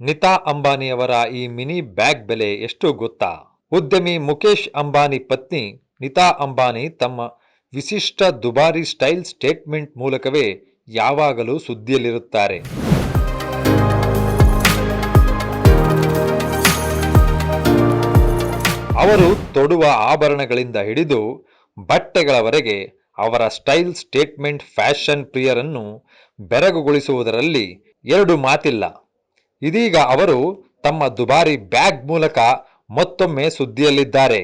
ನಿತಾ ಅಂಬಾನಿಯವರ ಈ mini bag ಬೆಲೆ ಎಷ್ಟು ಗೊತ್ತಾ? ಉದ್ಯಮಿ ಮುಖೇಶ್ ಅಂಬಾನಿ ಪತ್ನಿ ನಿತಾ ಅಂಬಾನಿ ತಮ್ಮ ವಿಶಿಷ್ಟ ದುಬಾರಿ ಸ್ಟೈಲ್ ಸ್ಟೇಟ್ಮೆಂಟ್ ಮೂಲಕವೇ ಯಾವಾಗಲೂ ಸುದ್ದಿಯಲ್ಲಿರುತ್ತಾರೆ. ಅವರು ತೊಡುವ ಆಭರಣಗಳಿಂದ ಹಿಡಿದು ಬಟ್ಟೆಗಳವರೆಗೆ ಅವರ ಸ್ಟೈಲ್ ಸ್ಟೇಟ್ಮೆಂಟ್ ಫ್ಯಾಷನ್ ಪ್ರಿಯರನ್ನು ಬೆರಗುಗೊಳಿಸುವುದರಲ್ಲಿ ಎರಡು ಮಾತಿಲ್ಲ. ಇದೀಗ ಅವರು ತಮ್ಮ ದುಬಾರಿ ಬ್ಯಾಗ್ ಮೂಲಕ ಮತ್ತೊಮ್ಮೆ ಸುದ್ದಿಯಲ್ಲಿದ್ದಾರೆ.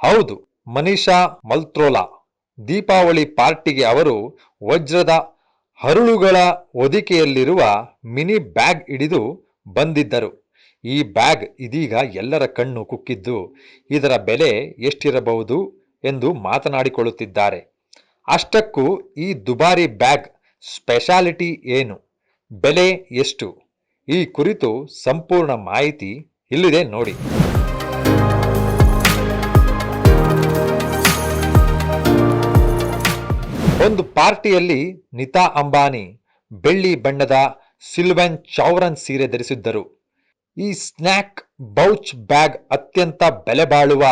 ಹೌದು ಮನೀಷಾ ಮಲ್ತ್ರೋಲಾ, ದೀಪಾವಳಿ ಪಾರ್ಟಿಗೆ ಅವರು ವಜ್ರದ ಹರಳುಗಳ ಹೊದಿಕೆಯಲ್ಲಿರುವ ಮಿನಿ ಬ್ಯಾಗ್ ಹಿಡಿದು ಬಂದಿದ್ದರು. ಈ ಬ್ಯಾಗ್ ಇದೀಗ ಎಲ್ಲರ ಕಣ್ಣು ಕುಕ್ಕಿದ್ದು, ಇದರ ಬೆಲೆ ಎಷ್ಟಿರಬಹುದು ಎಂದು ಮಾತನಾಡಿಕೊಳ್ಳುತ್ತಿದ್ದಾರೆ. ಅಷ್ಟಕ್ಕೂ ಈ ದುಬಾರಿ ಬ್ಯಾಗ್ ಸ್ಪೆಷಾಲಿಟಿ ಏನು? ಬೆಲೆ ಎಷ್ಟು? ಈ ಕುರಿತು ಸಂಪೂರ್ಣ ಮಾಹಿತಿ ಇಲ್ಲಿದೆ ನೋಡಿ. ಒಂದು ಪಾರ್ಟಿಯಲ್ಲಿ ನಿತಾ ಅಂಬಾನಿ ಬೆಳ್ಳಿ ಬಣ್ಣದ ಸಿಲ್ವನ್ ಚೌರನ್ ಸೀರೆ ಧರಿಸಿದ್ದರು. ಈ ಸ್ನ್ಯಾಕ್ ಬೌಚ್ ಬ್ಯಾಗ್ ಅತ್ಯಂತ ಬೆಲೆಬಾಳುವ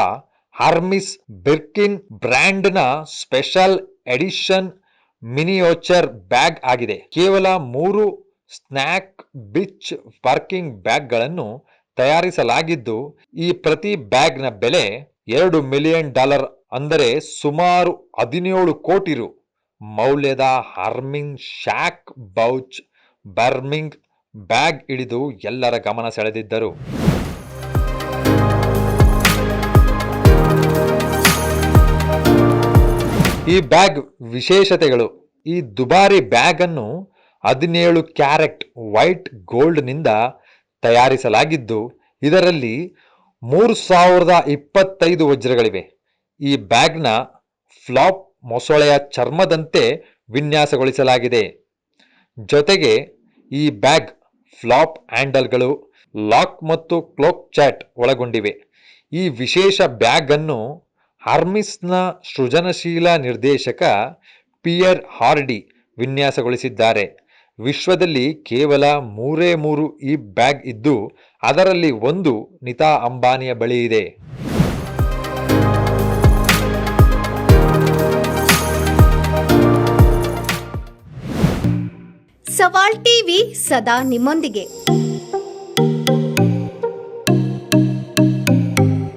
ಹಾರ್ಮಿಸ್ ಬಿರ್ಕಿನ್ ಬ್ರ್ಯಾಂಡ್ನ ಸ್ಪೆಷಲ್ ಎಡಿಷನ್ ಮಿನಿಯೋಚರ್ ಬ್ಯಾಗ್ ಆಗಿದೆ. ಕೇವಲ ಮೂರು ಸ್ನ್ಯಾಕ್, ಬಿಚ್ ಪಾರ್ಕಿಂಗ್ ಬ್ಯಾಗ್ಗಳನ್ನು ತಯಾರಿಸಲಾಗಿದ್ದು, ಈ ಪ್ರತಿ ಬ್ಯಾಗ್ನ ಬೆಲೆ ಎರಡು ಮಿಲಿಯನ್ ಡಾಲರ್ ಅಂದರೆ ಸುಮಾರು ಹದಿನೇಳು ಕೋಟಿ ರು. ಮೌಲ್ಯದ ಹಾರ್ಮಿಂಗ್ ಶಾಕ್ ಬೌಚ್, ಬರ್ಮಿಂಗ್ ಬ್ಯಾಗ್ ಹಿಡಿದು ಎಲ್ಲರ ಗಮನ ಸೆಳೆದಿದ್ದರು. ಈ ಬ್ಯಾಗ್ ವಿಶೇಷತೆಗಳು. ಈ ದುಬಾರಿ ಬ್ಯಾಗ್ ಅನ್ನು ಹದಿನೇಳು ಕ್ಯಾರೆಟ್ ವೈಟ್ ಗೋಲ್ಡ್ನಿಂದ ತಯಾರಿಸಲಾಗಿದ್ದು, ಇದರಲ್ಲಿ ಮೂರು ಸಾವಿರದ ಇಪ್ಪತ್ತೈದು ವಜ್ರಗಳಿವೆ. ಈ ಬ್ಯಾಗ್ನ ಫ್ಲಾಪ್ ಮೊಸಳೆಯ ಚರ್ಮದಂತೆ ವಿನ್ಯಾಸಗೊಳಿಸಲಾಗಿದೆ. ಜೊತೆಗೆ ಈ ಬ್ಯಾಗ್ ಫ್ಲಾಪ್ ಹ್ಯಾಂಡಲ್ಗಳು ಲಾಕ್ ಮತ್ತು ಕ್ಲೋಕ್ ಚಾಟ್ ಒಳಗೊಂಡಿವೆ. ಈ ವಿಶೇಷ ಬ್ಯಾಗ್ ಅನ್ನು ಹಾರ್ಮಿಸ್ನ ಸೃಜನಶೀಲ ನಿರ್ದೇಶಕ ಪಿಯರ್ ಹಾರ್ಡಿ ವಿನ್ಯಾಸಗೊಳಿಸಿದ್ದಾರೆ. ವಿಶ್ವದಲ್ಲಿ ಕೇವಲ ಮೂರೇ ಮೂರು ಈ ಬ್ಯಾಗ್ ಇದ್ದು, ಅದರಲ್ಲಿ ಒಂದು ನಿತಾ ಅಂಬಾನಿಯ ಬಳಿ ಇದೆ. ಸವಾಲ್ ಟಿವಿ ಸದಾ ನಿಮ್ಮೊಂದಿಗೆ.